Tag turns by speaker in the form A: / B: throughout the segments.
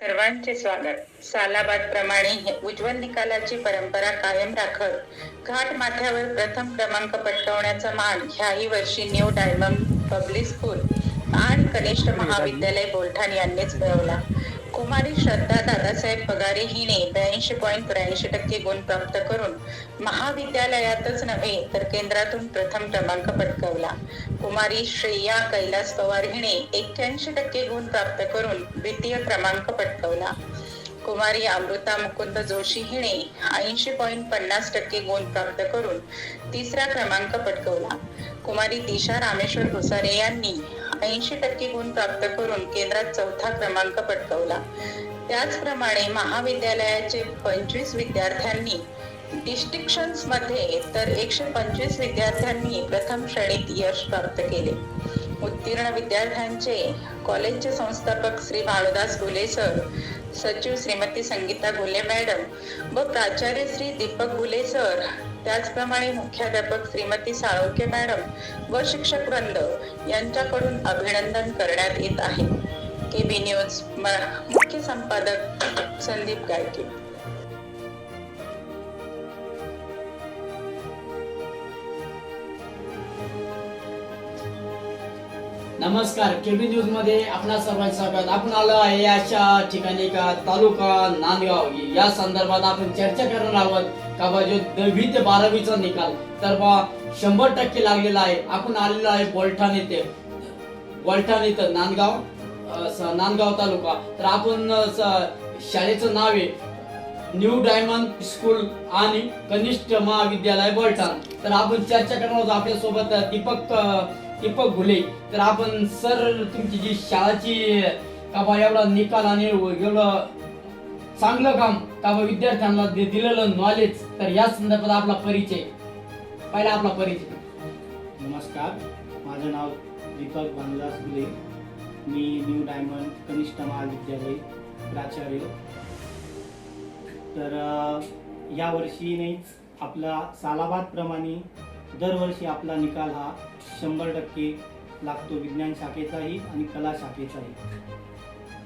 A: सर्वांचे स्वागत. सालाबाद प्रमाणे उज्ज्वल निकालाची परंपरा कायम राखत. घाट माथ्यावर प्रथम क्रमांक पटकावण्याचा मान ह्याही वर्षी न्यू डायमंड पब्लिक स्कूल आणि कनिष्ठ महाविद्यालय बोलठाण यांनीच मिळवला. कुमारी श्रद्धा दादासाहेब पगारे हिने ब्याऐंशी पॉईंट त्र्याऐंशी टक्के गुण प्राप्त करून महाविद्यालयातच नव्हे तर केंद्रातून प्रथम क्रमांक पटकावला. कुमारी श्रेया कैलास पवार हिने एक्क्याऐंशी टक्के गुण प्राप्त करून द्वितीय क्रमांक पटकावला. कुमारी अमृता मुकुंद जोशी हिने ऐंशी पॉईंट पन्नास टक्के गुण प्राप्त करून तिसरा क्रमांक पटकवला. कुमारी दिशा रामेश्वर भुसारे यांनी ऐंशी टक्के गुण प्राप्त करून केंद्रात चौथा क्रमांक पटकवला. त्याचप्रमाणे महाविद्यालयाचे पंचवीस विद्यार्थ्यांनी डिस्टिंक्शन्समध्ये तर एकशे पंचवीस विद्यार्थ्यांनी प्रथम श्रेणीत यश प्राप्त केले. उत्तीर्ण विद्यार्थ्यांचे कॉलेजचे संस्थापक श्री भानुदास गुले सर सचिव श्रीमती संगीता गुले मॅडम व प्राचार्य श्री दीपक घुले सर त्याचप्रमाणे मुख्याध्यापक श्रीमती साळोके मॅडम व शिक्षक वृंद यांच्याकडून अभिनंदन करण्यात येत आहे. के बी न्यूज म- मुख्य संपादक संदीप गायके.
B: नमस्कार केबी न्यूजमध्ये आपणा सर्वांचं स्वागत. आपण आलो आहे अशा ठिकाणी का तालुका नांदगाव. या संदर्भात आपण चर्चा करणार आहोत का बा जो दहावी ते बारावीचा निकाल. तर बा शंभर टक्के लागलेला आहे. आपण आलेलो आहे बोलठाण येथे बोलठाण इथं नांदगाव नांदगाव तालुका. तर आपण शाळेचं नाव आहे न्यू डायमंड स्कूल आणि कनिष्ठ महाविद्यालय बोलठाण तर आपण चर्चा करणार आहोत आपल्यासोबत दीपक दीपक घुले तर आपण सर तुमची जी शाळाची का बा एवढा निकाल आणि एवढं चांगलं काम का बा विद्यार्थ्यांना दिलेलं नॉलेज तर या संदर्भात आपला परिचय. पहिला आपला परिचय.
C: नमस्कार. माझं नाव दीपक भानुदास गुले. मी न्यू डायमंड कनिष्ठ महाविद्यालय प्राचार्य. तर यावर्षी नाहीच आपला सालाबादप्रमाणे दरवर्षी आपला निकाल हा शंभर टक्के लागतो विज्ञान शाखेचाही आणि कला शाखेचाही.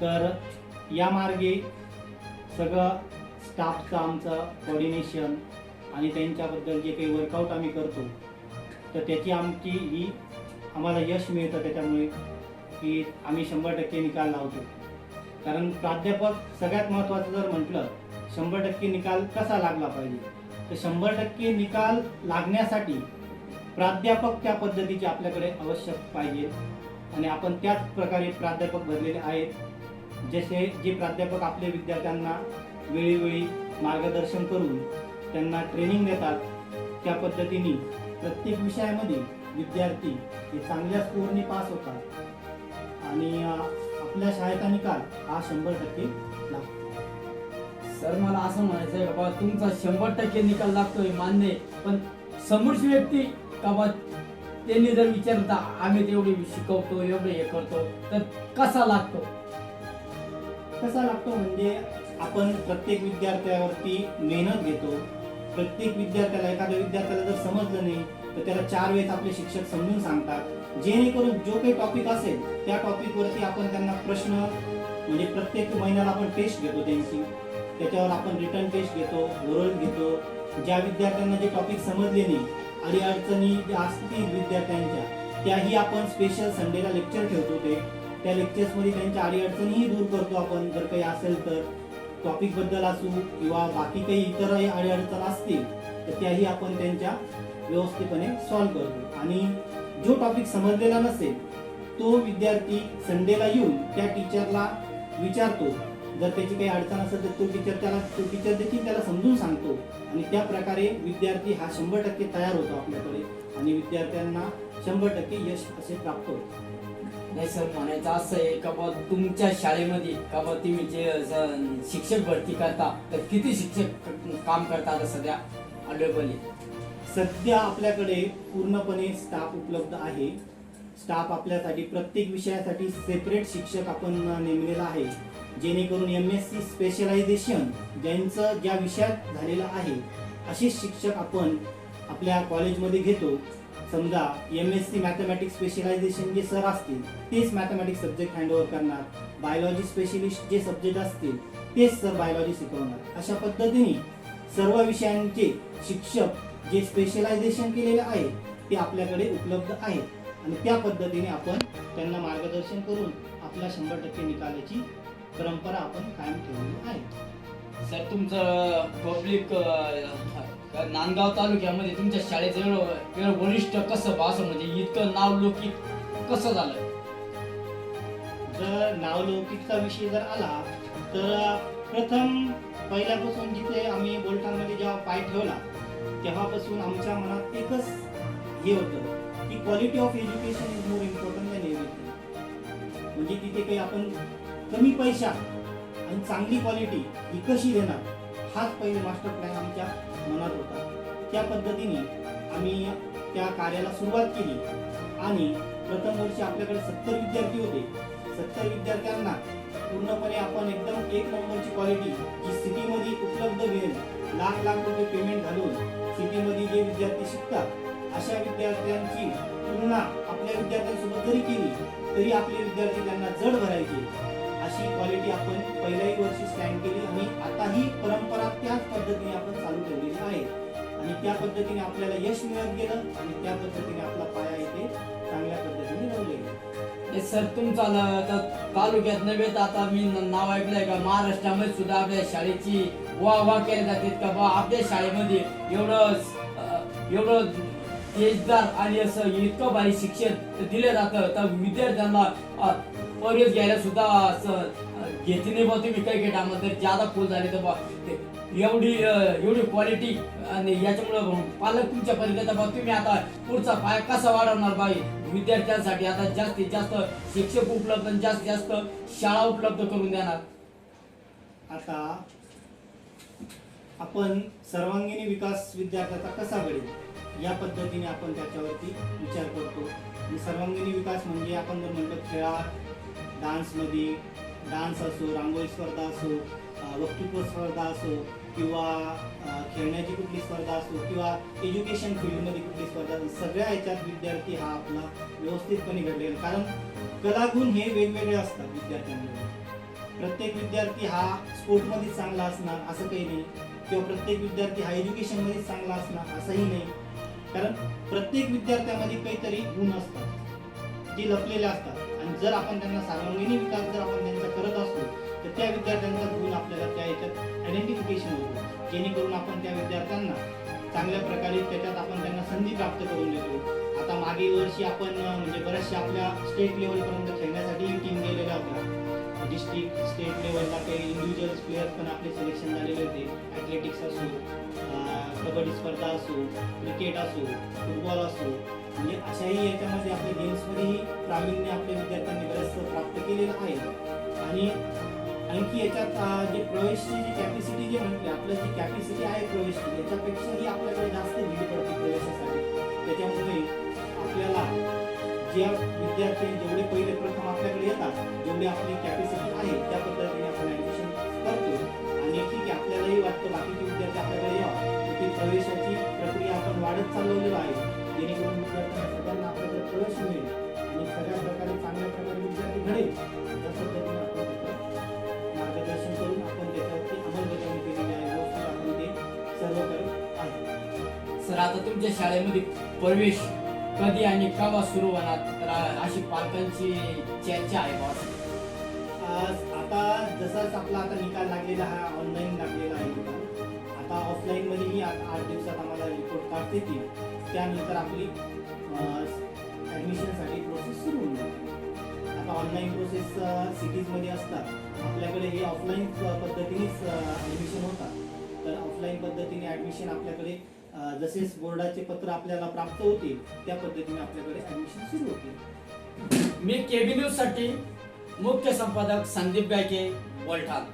C: तर या मार्गे सगळं स्टाफचं आमचं कोऑर्डिनेशन आणि त्यांच्याबद्दल जे काही वर्कआउट आम्ही करतो तर त्याची आमची ही आम्हाला यश मिळतं त्याच्यामुळे की आम्ही शंभर टक्के निकाल लावतो. कारण प्राध्यापक सगळ्यात महत्त्वाचं जर म्हटलं शंभर टक्के निकाल कसा लागला पाहिजे? तर शंभर टक्के निकाल लागण्यासाठी प्राध्यापक त्या पद्धतीचे आपल्याकडे आवश्यक पाहिजे. आणि आपण त्याच प्रकारे प्राध्यापक भरलेले आहेत. जसे जे प्राध्यापक आपल्या विद्यार्थ्यांना वेळोवेळी मार्गदर्शन करून त्यांना ट्रेनिंग देतात त्या पद्धतीने प्रत्येक विषयामध्ये विद्यार्थी हे चांगल्या स्कोरने पास होतात. आणि आपल्या शाळेचा निकाल हा शंभर टक्के लागतो.
B: सर मला असं म्हणायचं आहे बाबा तुमचा शंभर टक्के निकाल लागतोय मान्य पण समोरची व्यक्ती का बा त्यांनी जर विचारता आम्ही तेवढे शिकवतो एवढे हे करतो. तर कसा लागतो?
C: कसा लागतो म्हणजे आपण प्रत्येक विद्यार्थ्यावरती मेहनत घेतो. प्रत्येक विद्यार्थ्याला एखाद्या विद्यार्थ्याला जर समजलं नाही तर त्याला चार वेळेस आपले शिक्षक समजून सांगतात. जेणेकरून जो काही टॉपिक असेल त्या टॉपिकवरती आपण त्यांना प्रश्न म्हणजे प्रत्येक महिन्याला आपण टेस्ट घेतो त्यांची. त्याच्यावर आपण रिटर्न टेस्ट घेतो ओरल घेतो. ज्या विद्यार्थ्यांना जे टॉपिक समजले नाही आणि अडचणी ज्या असतील विद्यार्थ्यांच्या त्याही आपण स्पेशल संडेला लेक्चर ठेवतो ते. त्या लेक्चर्समध्ये त्यांच्या अडीअडचणीही दूर करतो आपण. जर काही असेल तर टॉपिकबद्दल असू किंवा बाकी काही इतरही अडीअडचण असतील तर त्याही आपण त्यांच्या व्यवस्थितपणे सॉल्व्ह करतो. आणि जो टॉपिक समजलेला नसेल तो विद्यार्थी संडेला येऊन त्या टीचरला विचारतो जर त्याची काही अडचण असेल तर तो टीचर त्याला तो टीचर देखील त्याला समजून सांगतो. आणि त्या प्रकारे विद्यार्थी हा शंभर टक्के तयार होतो आपल्याकडे. आणि विद्यार्थ्यांना शंभर टक्के यश असे प्राप्त होते.
B: नाही सर म्हणायचं असं आहे का बा तुमच्या शाळेमध्ये का बा तुम्ही जे शिक्षक भरती करता तर किती शिक्षक क- काम करता आता सध्या अवेलेबल
C: सध्या आपल्याकडे पूर्णपणे स्टाफ उपलब्ध आहे. स्टाफ आपल्यासाठी प्रत्येक विषयासाठी सेपरेट शिक्षक आपण नेमलेला आहे. जेणेकरून एम एस सी स्पेशलायझेशन ज्यांचं ज्या विषयात झालेलं आहे असे शिक्षक आपण आपल्या कॉलेजमध्ये घेतो. समजा M S C mathematics specialisation जे सर असतील तेच मॅथमॅटिक्स सब्जेक्ट हँडओव्हर करणार. बायोलॉजी स्पेशलिस्ट जे सब्जेक्ट असतील तेच सर बायोलॉजी शिकवणार. अशा पद्धतीने सर्व विषयांचे शिक्षक जे स्पेशलायझेशन केलेले आहे ते आपल्याकडे उपलब्ध आहेत. आणि त्या पद्धतीने आपण त्यांना मार्गदर्शन करून आपल्या शंभर टक्के निकालाची परंपरा आपण कायम ठेवलेली आहे.
B: सर तुमचं पब्लिक नांदगाव तालुक्यामध्ये तुमच्या शाळेचं एवढं वरिष्ठ कसं असं म्हणजे इतकं नाव लौकिक कसं झालं?
C: जर नावलौकिकचा विषय जर आला तर प्रथम पहिल्यापासून जिथे आम्ही बोलटांमध्ये जेव्हा पाय ठेवला तेव्हापासून आमच्या मनात एकच हे होतं. की quality of education is more important than everything म्हणजे तिथे काही आपण कमी पैशा आणि चांगली क्वालिटी ही कशी देणार हाच पहिले मास्टर प्लॅन आमच्या मनात होता. त्या पद्धतीने आम्ही त्या कार्याला सुरुवात केली. आणि प्रथम वर्षी आपल्याकडे सत्तर विद्यार्थी होते. सत्तर विद्यार्थ्यांना पूर्णपणे आपण एकदम एक नंबरची क्वालिटी जी सिटीमध्ये उपलब्ध मिळेल. लाख लाख रुपये पेमेंट घालून सिटीमध्ये जे विद्यार्थी शिकतात अशा विद्यार्थ्यांची तुलना आपल्या विद्यार्थ्यांसोबत जरी केली तरी आपले विद्यार्थी त्यांना जड भरायचे अशी क्वालिटी आपण पहिल्याही वर्षी स्टँड केली आणि आता ही परंपरा त्याच पद्धतीने आपण चालू ठेवलेली आहे. आणि त्या पद्धतीने आपल्याला यश मिळत गेलं आणि त्या पद्धतीने आपला पाया इथे चांगल्या पद्धतीने रोवले
B: सर तुमचा तालुक्यात नव्हे तर आता मी नाव ऐकलंय का? महाराष्ट्रामध्ये सुद्धा आपल्या शाळेची वा वा केली जाते का? बा आपल्या शाळेमध्ये एवढं एवढं तेजदार आणि असं इतकं भारी शिक्षण दिलं जातं. तर विद्यार्थ्यांना अं, घ्यायला सुद्धा असं घेते नाही बा तुम्ही काही काही टायमात फुल झाले तर बा ते एवढी एवढी क्वालिटी आणि याच्यामुळं पालक तुमच्यापर्यंत बा तुम्ही आता पुढचा पाय कसा वाढवणार बाई? विद्यार्थ्यांसाठी आता जास्तीत जास्त शिक्षक उपलब्ध आणि जास्तीत जास्त शाळा उपलब्ध करून देणार.
C: आता आपण सर्वांगीण विकास विद्यार्थ्याचा कसा घडेल? या पद्धतीने आपण त्याच्यावरती विचार करतो. आणि सर्वांगीण विकास म्हणजे आपण जर म्हणतो खेळा डान्समध्ये डान्स असो रांगोळी स्पर्धा असो वक्तृत्व स्पर्धा असो किंवा खेळण्याची कुठली स्पर्धा असो किंवा एज्युकेशन फील्डमध्ये कुठली स्पर्धा असो सगळ्या ह्याच्यात विद्यार्थी हा आपला व्यवस्थितपणे घडलेला कारण कलागुण हे वेगवेगळे असतात विद्यार्थ्यांमध्ये. प्रत्येक विद्यार्थी हा स्पोर्टमध्ये चांगला असणार असं काही नाही. किंवा प्रत्येक विद्यार्थी हा एज्युकेशनमध्ये चांगला असणार असंही नाही. कारण प्रत्येक विद्यार्थ्यामध्ये काहीतरी गुण असतात जे लपलेले असतात. आणि जर आपण त्यांना सर्वांगीण विकास जर आपण त्यांचा करत असतो तर त्या विद्यार्थ्यांचा गुण आपल्याला त्या याच्यात आयडेंटिफिकेशन होतो. जेणेकरून आपण त्या विद्यार्थ्यांना चांगल्या प्रकारे त्याच्यात आपण त्यांना संधी प्राप्त करून देतो. आता मागील वर्षी आपण म्हणजे बऱ्याचशा आपल्या स्टेट लेवलपर्यंत खेळण्यासाठी टीम गेलेल्या होत्या डिस्ट्रिक्ट स्टेट लेवलला काही इंडिव्हिज्युअल प्लेयर्स पण आपले सिलेक्शन झालेले होते. ॲथलेटिक्स असो कबड्डी स्पर्धा असो क्रिकेट असो फुटबॉल असो म्हणजे अशाही याच्यामध्ये आपल्या गेम्समध्येही प्रावीण्य आपल्या विद्यार्थ्यांनी बरंचसं प्राप्त केलेलं आहे. आणि आणखी याच्यात जे प्रवेशची जी कॅपॅसिटी जे म्हटली आपलं जी कॅपॅसिटी आहे प्रवेशची याच्यापेक्षाही आपल्याकडे जास्त दिली पडते प्रवेशासाठी. त्याच्यामुळे आपल्याला ज्या विद्यार्थी जेवढे पहिले आपल्याकडे येतात जेवढी आपली कॅपॅसिटी आहे त्या पद्धतीने आपण ॲडमिशन करतो. आणि ठीक आहे आपल्यालाही वाटतं बाकीचे विद्यार्थी आपल्याकडे यावं ती प्रवेशाची प्रक्रिया आपण वाढत चालवलेलो आहे. जेणेकरून विद्यार्थ्यांना सगळ्यांना आपल्याकडे प्रवेश मिळेल. आणि सगळ्या प्रकारे चांगल्या प्रकारे विद्यार्थी घडेल. त्या पद्धतीने आपण मार्गदर्शन करून आपण त्याच्यावरती अंमलबजावणी केलेली आहे. व्यवस्थित आपण ते सर्व करत आहे.
B: सर आता तुमच्या शाळेमध्ये प्रवेश कधी आणि केव्हा सुरू होणार तर अशी पालकांची चर्चा आहे बॉस
C: आता जसाच आपला आता निकाल लागलेला हा ऑनलाईन लागलेला आहे. आता ऑफलाईन मध्येही आठ आठ दिवसात आम्हाला रिपोर्ट कार्ड देतील त्यानंतर आपली ॲडमिशनसाठी प्रोसेस सुरू होऊन आता ऑनलाईन प्रोसेस सिटीजमध्ये असतात. आपल्याकडे हे ऑफलाईन पद्धतीनेच ॲडमिशन होतात. तर ऑफलाईन पद्धतीने ॲडमिशन आपल्याकडे जसे बोर्डाचे पत्र आपल्याला प्राप्त होतील त्या पद्धतीने आपल्याकडे ऍडमिशन सुरू होतील.
B: मी केबी न्यूजसाठी मुख्य संपादक संदीप गायके बोलठाण